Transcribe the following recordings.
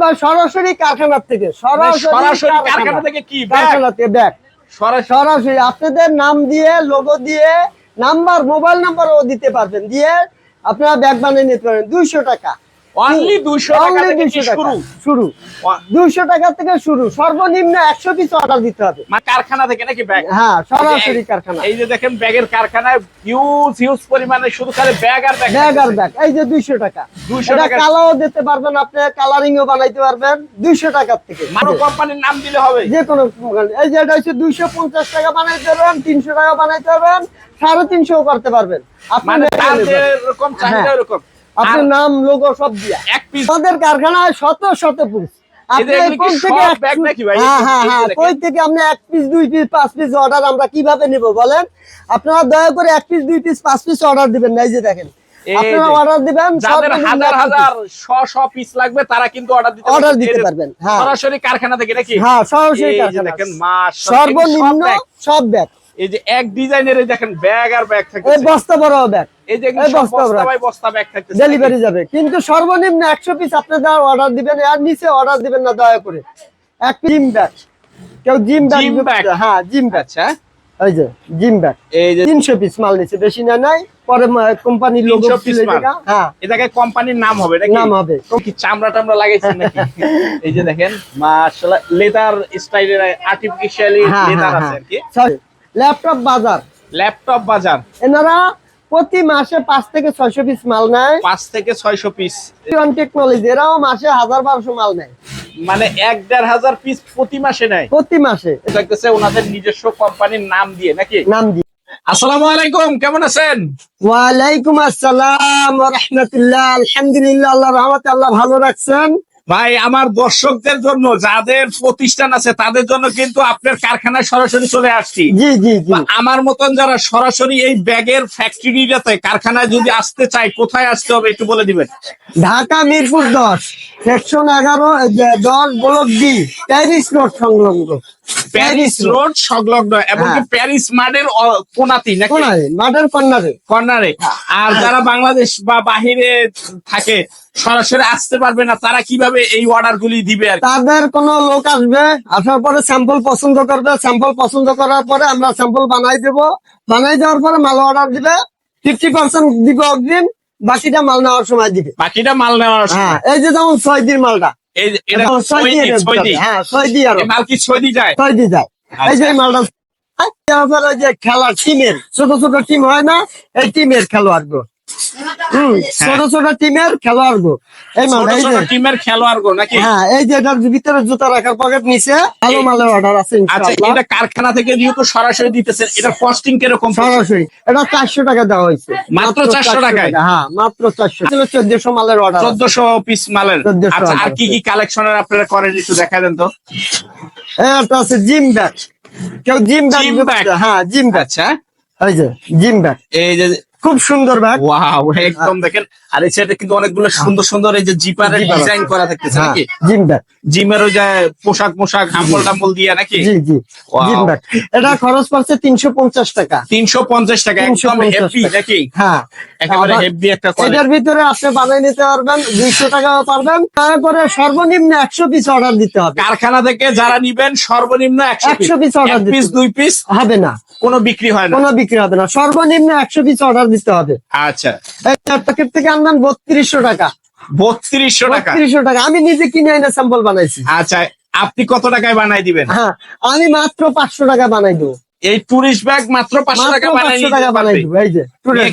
বা সরাসরি কারখানা থেকে মানে সরাসরি কারখানা। থেকে কি? কারখানা থেকে ব্যাগ। সরাসরি সরাসরি আপনাদের নাম দিয়ে লোগো দিয়ে নাম্বার মোবাইল নাম্বারও দিতে পারবেন। দিয়ে আপনারা ব্যাগ বানিয়ে নিতে পারেন দুইশো টাকা। অনলি 200 টাকা থেকে 200 কি টাকা। শুরু। শুরু। ওয়া- দুইশো টাকা থেকে শুরু। সর্বনিম্ন একশো পিস অর্ডার দিতে হবে। মানে কারখানা থেকে নাকি ব্যাগ হ্যাঁ সরাসরি কারখানা। এই যে দেখেন ব্যাগের কারখানায় হিউজ হিউজ পরিমাণে শুধু খালি ব্যাগ আর ব্যাগ ব্যাগ আর ব্যাগ এই যে দুইশো টাকা। 200 টাকা। কালারও দিতে পারবেন আপনি কালারিং ও বানাইতে পারবেন। থেকে মানো কোম্পানির নাম দিলে হবে। যে কোনো এই যে এটা হচ্ছে দুইশো পঞ্চাশ টাকা বানাইতে পারবেন তিনশো টাকা বানাইতে পারবেন সাড়ে তিনশো করতে পারবেন। আপনি মানে চাহিদা। এরকম আপনার নাম লোগো সব দিয়া। এক পিস আমাদের কারখানায় শত শত পিস আপনি কোন থেকে এক bag নাকি ভাই? হ্যাঁ হ্যাঁ হ্যাঁ কই থেকে আপনি এক পিস দুই পিস পাঁচ পিস অর্ডার আমরা কীভাবে নিব বলেন? আপনারা দয়া করে এক পিস দুই পিস পাঁচ পিস অর্ডার দিবেন না এই যে দেখেন। আপনারা অর্ডার দিবেন হাজার হাজার শ শ পিস লাগবে তারা কিন্তু অর্ডার দিতে পারবে। দিতে পারবেন, হ্যাঁ। সরাসরি কারখানা থেকে নাকি? হ্যাঁ সরাসরি কারখানা। দেখেন মাশাআল্লাহ, সর্বনিম্ন সব ব্যাগ এই যে এক ডিজাইনের দেখেন ব্যাগ আর ব্যাগ থাকে বস্তা বড় ব্যাগ এই যে এগুলো এই সব বস্তা বস্তা বস্তা ব্যাগ থাকতেছে। ডেলিভারি যাবে। কিন্তু সর্বনিম্ন একশো পিস আপনারা অর্ডার দিবেন আর নিচে অর্ডার দিবেন না দয়া করে। এক জিম ব্যাগ কেউ জিম ব্যাগ হ্যাঁ জিম ব্যাগ আচ্ছা। এই যে জিম ব্যাগ এই যে তিনশো পিস মাল বেশি না নাই। পরে কোম্পানির লোগো 300 মাল। হ্যাঁ। এটাকে কোম্পানির নাম হবে নাকি? নাম হবে। কি চামড়া টামড়া লাগাইছেন নাকি? এই যে দেখেন মাশাআল্লাহ লেদার স্টাইলের আর্টিফিশিয়ালি হ্যাঁ লেদার হ্যাঁ আছে আর কি। ল্যাপটপ বাজার। ল্যাপটপ বাজার। এনারা প্রতি মাসে পাঁচ থেকে ছয়শো পিস মাল নেয়। পাঁচ থেকে ছয়শো পিস টেকনোলজি এরাও মাসে হাজার বারোশো মাল নেয়। মানে এক দেড় হাজার পিস প্রতি মাসে নেয়? প্রতি মাসে। দেখতেছে ওনাদের নিজস্ব কোম্পানির নাম দিয়ে নাকি? নাম দিয়ে। আসসালামু আলাইকুম কেমন আছেন? ওয়ালাইকুম আসসালাম রহমতুল্লাহ আলহামদুলিল্লাহ আল্লাহ রহমতে আল্লাহ ভালো রাখছেন। ভাই আমার দর্শকদের জন্য যাদের প্রতিষ্ঠান আছে তাদের জন্য কিন্তু আপনার কারখানায় সরাসরি চলে আসছি। জি জি আমার মতন যারা সরাসরি এই ব্যাগের ফ্যাক্টরিটাতে কারখানায় যদি আসতে চায় কোথায় আসতে হবে একটু বলে দিবেন? ঢাকা মিরপুর দশ সেকশন এগারো দশ ব্লক ডি প্যারিস রোড সংলগ্ন। প্যারিস রোড সংলগ্ন এবং হ্যাঁ। প্যারিস মাঠের কোনাতেই নাকি? মাঠের কর্নারে। কর্নারে। আর যারা বাংলাদেশ বা বাহিরে থাকে সরাসরি আসতে পারবে না তারা কীভাবে এই অর্ডার গুলি দিবে তাদের কোন লোক আসবে আসার পরে স্যাম্পল পছন্দ করবে স্যাম্পল পছন্দ করার পরে আমরা স্যাম্পল বানাই দেব। বানাই দেওয়ার পরে মাল অর্ডার দিবে ফিফটি পার্সেন্ট দিব অগ্রিম বাকিটা মাল নেওয়ার সময় দিবে। বাকিটা মাল নেওয়ার হ্যাঁ সময়। এই যে যেমন ছয় দিন মালটা এই যে যেমন দিন। হ্যাঁ ছয় দিন মালটা খেলার টিমের ছোট ছোট টিম হয় না এই টিমের খেলোয়াড় ছোট ছোট টিমের খেলোয়াড় গো এই টিমের খেলোয়াড় গো নাকি? হ্যাঁ এই যে এটার ভিতরে জুতা রাখার পকেট নিচে ভালো মালের অর্ডার আছে আচ্ছা এটা কারখানা থেকে যেহেতু সরাসরি দিতেছেন এটা কস্টিং কীরকম সরাসরি। এটা চারশো টাকা দেওয়া হয়েছে। মাত্র 400 টাকায়? হ্যাঁ মাত্র চারশো। চোদ্দশো মালের অর্ডার চোদ্দশো পিস মালের। আচ্ছা আর কি কি কালেকশনের আপনারা করেন একটু দেখা দেন তো? এটা আছে জিম ব্যাগ কেউ জিম ব্যাগ হ্যাঁ জিম ব্যাগ আচ্ছা। এই যে জিম ব্যাগ এই যে খুব সুন্দর ব্যাগ। ওয়াও একদম দেখেন। আর এই সাইডে কিন্তু অনেকগুলো সুন্দর সুন্দর এই যে জিপার ডিজাইন করা থাকতেছে হ্যাঁ নাকি? Gym bag. জিমের ওই যে পোশাক মোশাক হাম্বল টাম্বল দিয়ে নাকি? জি জি জিম ব্যাগ। এটা খরচ পড়ছে তিনশো পঞ্চাশ টাকা। তিনশো পঞ্চাশ টাকা একদম 350 হেভি টাকা। নাকি? হ্যাঁ। একেবারে হেভি একটা এটার ভিতরে আপনি বানিয়ে নিতে পারবেন দুইশো টাকাও পারবেন। তারপরে সর্বনিম্ন একশো পিস অর্ডার দিতে হবে। কারখানা থেকে যারা নিবেন সর্বনিম্ন একশো 100 piece order দিতে পিস দুই পিস হবে না। কোনো বিক্রি হয় না? কোনো বিক্রি হবে না। সর্বনিম্ন একশো পিস অর্ডার দিতে হবে। আচ্ছা। প্যাকেট থেকে আনবেন বত্রিশশো টাকা। বত্রিশশো টাকা? বত্রিশশো টাকা। আমি নিজে কিনে এনে স্যাম্পল বানাইছি। আচ্ছা আপনি কত টাকায় বানাই দিবেন? হ্যাঁ আমি মাত্র পাঁচশো টাকা বানাই দেবো। এই টুরিস্ট ব্যাগ মাত্র পাঁচশো টাকা বানাই দেবো এই যে।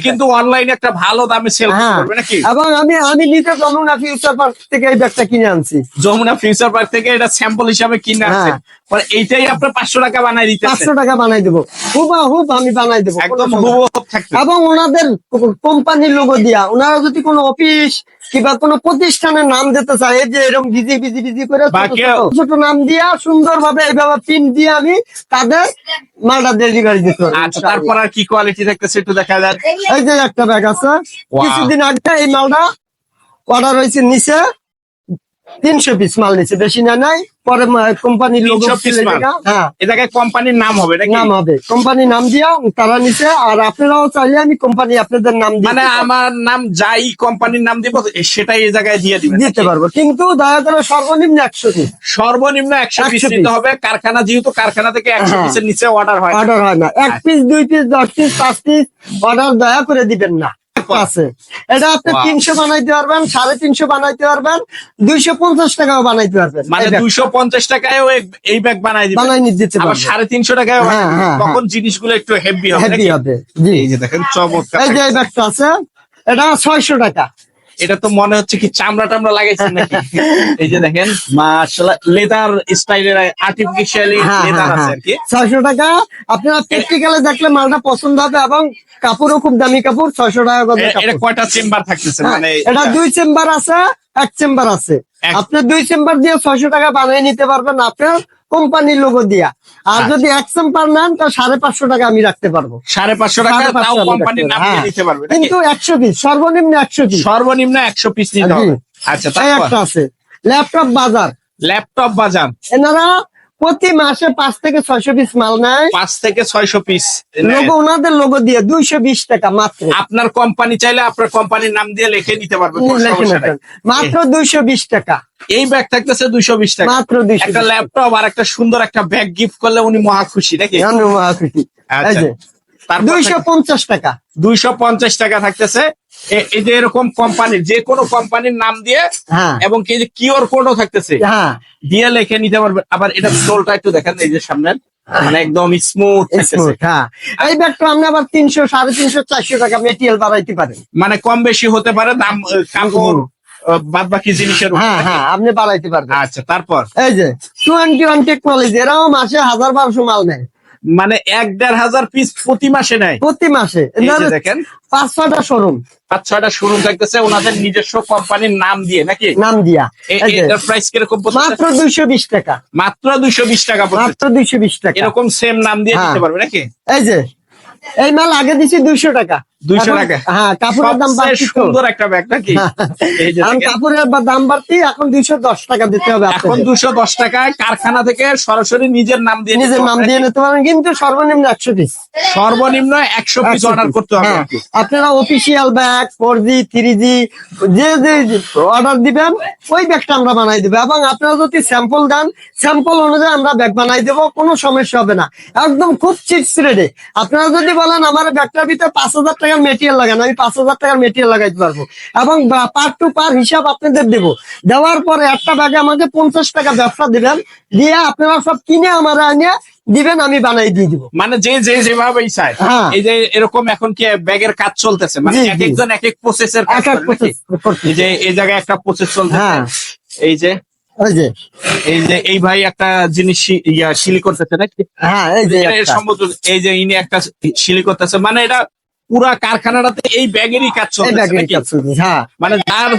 কিন্তু অনলাইনে একটা ভালো দামে সেল হ্যাঁ। করবে নাকি? এবং আমি আমি নিজে যমুনা ফিউচার পার্ক থেকে এই ব্যাগটা কিনে আনছি। যমুনা ফিউচার পার্ক থেকে এটা স্যাম্পল হিসাবে কিনে হ্যাঁ। মানে এইটাই আপনার পাঁচশো টাকা বানাই দিতেছে পাঁচশো টাকা বানাই দেবো। হুবা হুব আমি বানাই দেবো। একদম থাকবে। এবং ওনাদের কোম্পানির লোগো দিয়া ওনারা যদি কোনো অফিস কিংবা কোনো প্রতিষ্ঠানের নাম দিতে চায় এই যে এরকম বিজি বিজি বিজি করে ছোট নাম দিয়া সুন্দর ভাবে এইভাবে পিন দিয়ে আমি তাদের মালটা ডেলিভারি দিতে আচ্ছা তারপর আর কি কোয়ালিটি দেখতেছে একটু দেখা যাক। এই যে একটা ব্যাগ আছে। কিছুদিন আগে এই মালটা অর্ডার হয়েছে নিচে। তিনশো পিস মাল নিচ্ছে বেশি না নাই। পরে কোম্পানির লোক 300 হ্যাঁ। এ জায়গায় কোম্পানির নাম হবে নাম হবে। কোম্পানি নাম দিয়া তারা নিছে। আর আপনারাও চাইলে আমি কোম্পানি আপনাদের নাম মানে আমার নাম যাই কোম্পানির নাম দিব সেটাই এই জায়গায় দিয়ে দিবেন। দিতে পারব। কিন্তু দয়া করে সর্বনিম্ন একশো পিস সর্বনিম্ন একশো পিস 100 নিতে হবে। কারখানা যেহেতু কারখানা থেকে একশো হ্যাঁ। পিসের নিচে অর্ডার হয় অর্ডার হয় না। এক পিস দুই পিস দশ পিস পাঁচ পিস অর্ডার দয়া করে দিবেন না। আছে। এটা আপনি তিনশো বানাইতে পারবেন সাড়ে তিনশো বানাইতে পারবেন দুইশো পঞ্চাশ টাকাও বানাইতে পারবেন। মানে দুইশো পঞ্চাশ টাকায় এই ব্যাগ বানাই দিবে বানাই নিয়ে দিতে পারবেন। সাড়ে তিনশো টাকায় হ্যাঁ, হ্যাঁ, তখন জিনিসগুলো একটু হেভি হবে হেভি হবে জি। এই যে দেখেন চমৎকার। এই যে ব্যাগটা আছে এটা ছয়শো টাকা। এটা তো মনে হচ্ছে কি চামড়া টামড়া লাগাইছেন নাকি? এই যে দেখেন মাশাআল্লাহ লেদার স্টাইলের আর্টিফিশিয়ালি লেদার আছে হ্যাঁ। আর কি। ছয়শো টাকা আপনারা প্র্যাকটিক্যালে দেখলে মালটা পছন্দ হবে এবং কাপড়ও খুব দামি কাপড় ছয়শো টাকা করে এটা কয়টা চেম্বার থাকতেছে? হ্যাঁ, মানে এটা দুই চেম্বার আছে এক চেম্বার আছে। আপনি দুই চেম্বার দিয়ে ছয়শো টাকা বানিয়ে নিতে পারবেন আপনার কোম্পানির লোগো দিয়া। আর আচ্ছা। যদি এক চেম্বার নেন তা সাড়ে পাঁচশো টাকা আমি রাখতে পারব। সাড়ে পাঁচশো টাকা হ্যাঁ। কিন্তু একশো পিস সর্বনিম্ন একশো পিস সর্বনিম্ন একশো পিস জি। আচ্ছা তাই একটা আছে। ল্যাপটপ বাজার ল্যাপটপ বাজার এনারা প্রতি মাসে পাঁচ থেকে ছয়শো পিস মাল নেয়। পাঁচ থেকে ছয়শো পিস লোগো ওনাদের লোগো দিয়ে দুইশো বিশ টাকা মাত্র। আপনার কোম্পানি চাইলে আপনার কোম্পানির নাম দিয়ে লিখে নিতে পারবে কোনো লিখে সমস্যা নেবেন। নাই। মাত্র দুইশো বিশ টাকা। এই ব্যাগ থাকতেছে দুইশো বিশ টাকা। মাত্র দুইশো একটা ল্যাপটপ আর একটা সুন্দর একটা ব্যাগ গিফট করলে উনি মহা খুশি নাকি? মহা খুশি। আচ্ছা। যে তারপর দুইশো পঞ্চাশ টাকা। দুইশো পঞ্চাশ টাকা থাকতেছে। এ- এই যে এরকম কোম্পানির যে কোনো কোম্পানির নাম দিয়ে হ্যাঁ। এবং কি যে কিওর কোডও থাকতেছে। হ্যাঁ। দিয়ে লিখে নিতে পারবে। আবার এটা সোলটা একটু দেখেন এই যে সামনে মানে একদম স্মুথ হ্যাঁ। এই ব্যাগটা আপনি আবার তিনশো সাড়ে তিনশো চারশো টাকা মেটেরিয়াল বাড়াইতে পারেন। মানে কম বেশি হতে পারে দাম কাপড় বাদ বাকি জিনিসের হ্যাঁ হ্যাঁ আপনি বাড়াইতে পারবেন। আচ্ছা তারপর? এই যে টোয়েন্টি ওয়ান টেকনোলজি এরাও মাসে হাজার বারোশো মাল নেয়। মানে এক দেড় হাজার পিস প্রতি মাসে নেয়। প্রতি মাসে। দেখেন। পাঁচ ছয়টা শোরুম পাঁচ ছয়টা শোরুম থাকতেছে ওনাদের নিজস্ব কোম্পানির নাম দিয়ে নাকি? নাম দিয়া। এটার প্রাইস কীরকম মাত্র দুইশো বিশ টাকা। মাত্র দুইশো বিশ টাকা মাত্র দুইশো বিশ টাকা। এরকম সেম নাম দিয়ে হ্যাঁ। দিতে পারবে নাকি? এই যে এই মাল আগে দিছি দুইশো টাকা। 200 এখন- টাকা। হ্যাঁ কাপড়ের দাম সবচেয়ে বাড়তি তো। সুন্দর একটা ব্যাগ নাকি? এই যে এখন দেখেন, কাপড়ের দাম বাড়তি এখন দুইশো দশ টাকা দিতে হবে এখন আপনাদের। দশ টাকায় কারখানা থেকে সরাসরি নিজের নাম দিয়ে নিজের নাম দিয়ে নিতে পারেন কিন্তু সর্বনিম্ন একশো পিস সর্বনিম্ন একশো পিস অর্ডার করতে হবে আপনারা official bag four G three G যে যে অর্ডার দিবেন ওই ব্যাগটা আমরা বানাই দেবো। এবং আপনারা যদি স্যাম্পল দেন স্যাম্পল অনুযায়ী আমরা ব্যাগ বানাই দেবো কোনো সমস্যা হবে না। একদম খুব চিপস রেডে আপনারা যদি বলেন আমার ব্যাগটার ভিতরে পাঁচ হাজার টাকার মেটেরিয়াল লাগান আমি পাঁচ হাজার টাকার মেটেরিয়াল লাগাইতে পারব। এবং পার টু পার হিসাব আপনাদের দেবো। দেওয়ার পরে একটা ব্যাগে আমাকে পঞ্চাশ টাকা ব্যবসা দিবেন দিয়ে আপনারা সব কিনে আমার আনিয়ে দিবেন আমি বানাই দিয়ে দিব। মানে যে যে যেভাবে হ্যাঁ। এই যে এরকম এখন কি ব্যাগের কাজ চলতেছে? মানে এক একজন এক এক প্রসেসের কাজ। এই যে এই জায়গায় একটা প্রসেস চলতেছে। হ্যাঁ। এই যে ওই যে। এই যে এই ভাই একটা জিনিস ইয়া শিলি করতেছে নাকি? হ্যাঁ এই যে। সম্ভবত এই যে ইনি একটা শিলি করতেছে। মানে এটা পুরা কারখানাটাতে এই ব্যাগেরই কাজ? চলছে, হ্যাঁ। মানে যার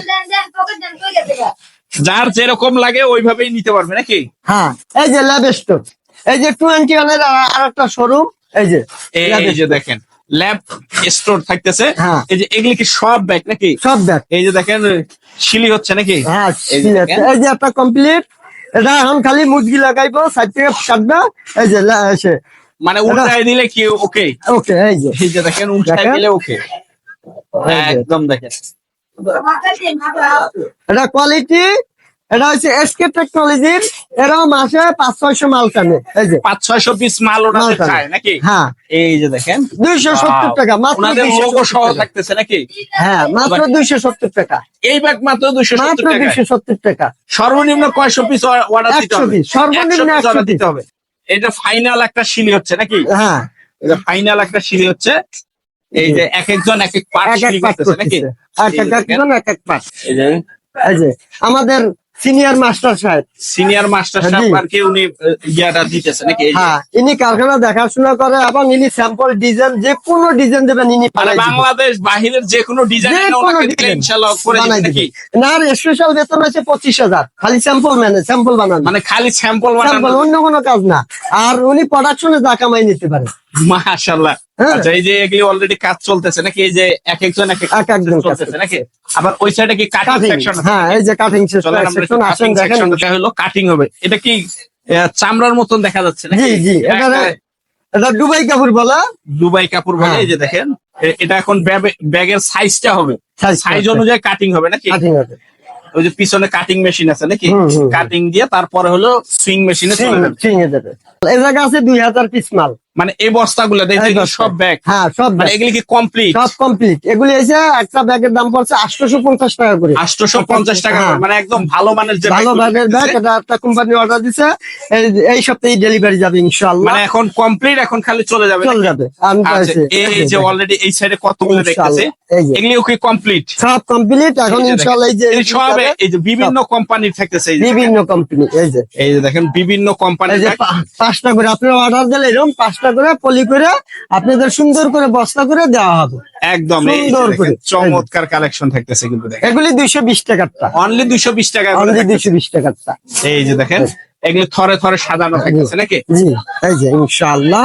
যার যেরকম লাগে ওইভাবেই নিতে পারবে নাকি? হ্যাঁ এই যে ল্যাব স্টোর এই যে টোয়েন্টি ওয়ানের আর একটা শোরুম এই যে এই- যে দেখেন ল্যাব স্টোর থাকতেছে। হ্যাঁ। এই যে এগুলি কি সব ব্যাগ নাকি? সব ব্যাগ। এই যে দেখেন শিলি হচ্ছে নাকি? হ্যাঁ এই যে একটা কমপ্লিট এটা এখন খালি মুরগি লাগাইবো সাইড থেকে কাটবে। এই যে মানে উল্টাই দিলে কি ওকে ওকে এই যে। এই যে দেখেন দেখেন। দিলে ওকে একদম দেখেন। এটা কোয়ালিটি এটা হচ্ছে এসকে টেকনোলজির এরাও মাসে পাঁচ ছয়শো মাল টানে। এই যে। পাঁচ ছয়শো পিস মাল টানে। চায় নাকি? হ্যাঁ। এই যে দেখেন। দুইশো সত্তর টাকা মাত্র ওনাদের 270 লোগো সহ থাকতেছে নাকি? হ্যাঁ মাত্র দুইশো সত্তর টাকা। এই ব্যাগ মাত্র দুশো মাত্র দুইশো সত্তর টাকা। সর্বনিম্ন কয়শো পিস অর্ডার দিতে হবে? সর্বনিম্ন 100 piece 100 order দিতে হবে। এটা ফাইনাল একটা শিলি হচ্ছে নাকি? হ্যাঁ। এটা ফাইনাল একটা সিঁড়ি হচ্ছে। এই যে এক একজন এক এক পার্ট পাঠ করতেছে নাকি? এক এক একজন এক এই যে আমাদের সিনিয়র মাস্টার সাহেব সিনিয়র মাস্টার সাহেব জি। আর কি উনি ইয়াটা দিতেছে নাকি। হ্যাঁ ইনি কারখানা দেখাশোনা করে এবং ইনি স্যাম্পল ডিজাইন যে কোনো ডিজাইন দেবেন ইনি মানে বাংলাদেশ বাহিরের যে কোনো ডিজাইন ওনাকে দিলে ডিজাইন করে বানাই দিবে দিবে নাকি না আর স্পেশাল বেতন আছে পঁচিশ হাজার। খালি স্যাম্পল মানে স্যাম্পল বানানো। মানে খালি স্যাম্পল স্যাম্পল বানানো অন্য কোনো কাজ না। আর উনি প্রোডাকশনে যা কামাই নিতে পারে। মাশাল্লাহ হ্যাঁ। আচ্ছা এই যে এগুলি অলরেডি কাজ চলতেছে নাকি? এই যে এক একজন এক এক এক একজন চলতেছে। নাকি? আবার ওই সাইডে কি কাটিং সেকশন হ্যাঁ এই যে কাটিং সেকশন আসেন দেখেন। সেকশনটা হলো কাটিং হবে। এটা কি চামড়ার মতন দেখা যাচ্ছে নাকি? জি জি এটা এটা দুবাই কাপড় বলা? দুবাই কাপড় বলে হ্যাঁ। এই যে দেখেন এটা এখন ব্যাগের সাইজটা হবে। সাইজ অনুযায়ী কাটিং হবে নাকি? কাটিং হবে। ওই যে পিছনে কাটিং মেশিন আছে নাকি। কাটিং দিয়ে তারপরে হলো সুইং মেশিনে চলে যাবে। এই জায়গা আছে দুই হাজার পিস মাল। মানে এই বস্তাগুলো দেখছি সব ব্যাগ হ্যাঁ সব মানে এগুলি কি কমপ্লিট সব কমপ্লিট এগুলি এসে একটা ব্যাগের দাম পড়ছে আটশোশো পঞ্চাশ টাকা করে। আটশোশো পঞ্চাশ টাকা হ্যাঁ। মানে একদম ভালো মানের যে ভালো ব্যাগের ব্যাগ এটা একটা কোম্পানি অর্ডার দিছে। এই- সপ্তাহে ডেলিভারি যাবে ইনশাআল্লাহ। মানে এখন কমপ্লিট এখন খালি চলে যাবে চলে যাবে। আমি এই যে অলরেডি এই সাইডে কতগুলো দেখতেছে? এগুলিও কি কমপ্লিট সব কমপ্লিট এখন ইনশাআল্লাহ এই যে সব এই যে বিভিন্ন কোম্পানির থাকতেছে বিভিন্ন কোম্পানি এই যে। এই যে দেখেন বিভিন্ন পা- পাঁচটা করে আপনি অর্ডার দিলে এরকম পাঁচটা করে পলি করে আপনাদের সুন্দর করে বস্তা করে দেওয়া হবে। একদম সুন্দর করে। চমৎকার কালেকশন থাকতেছে কিন্তু দেখেন। এগুলি দুইশো বিশ টাকারটা অনলি দুইশো বিশ টাকা অনলি দুইশো বিশ টাকারটা এই যে দেখেন এগুলো থরে থরে সাজানো থাকতেছে নাকি? জি এই যে ইনশাআল্লাহ।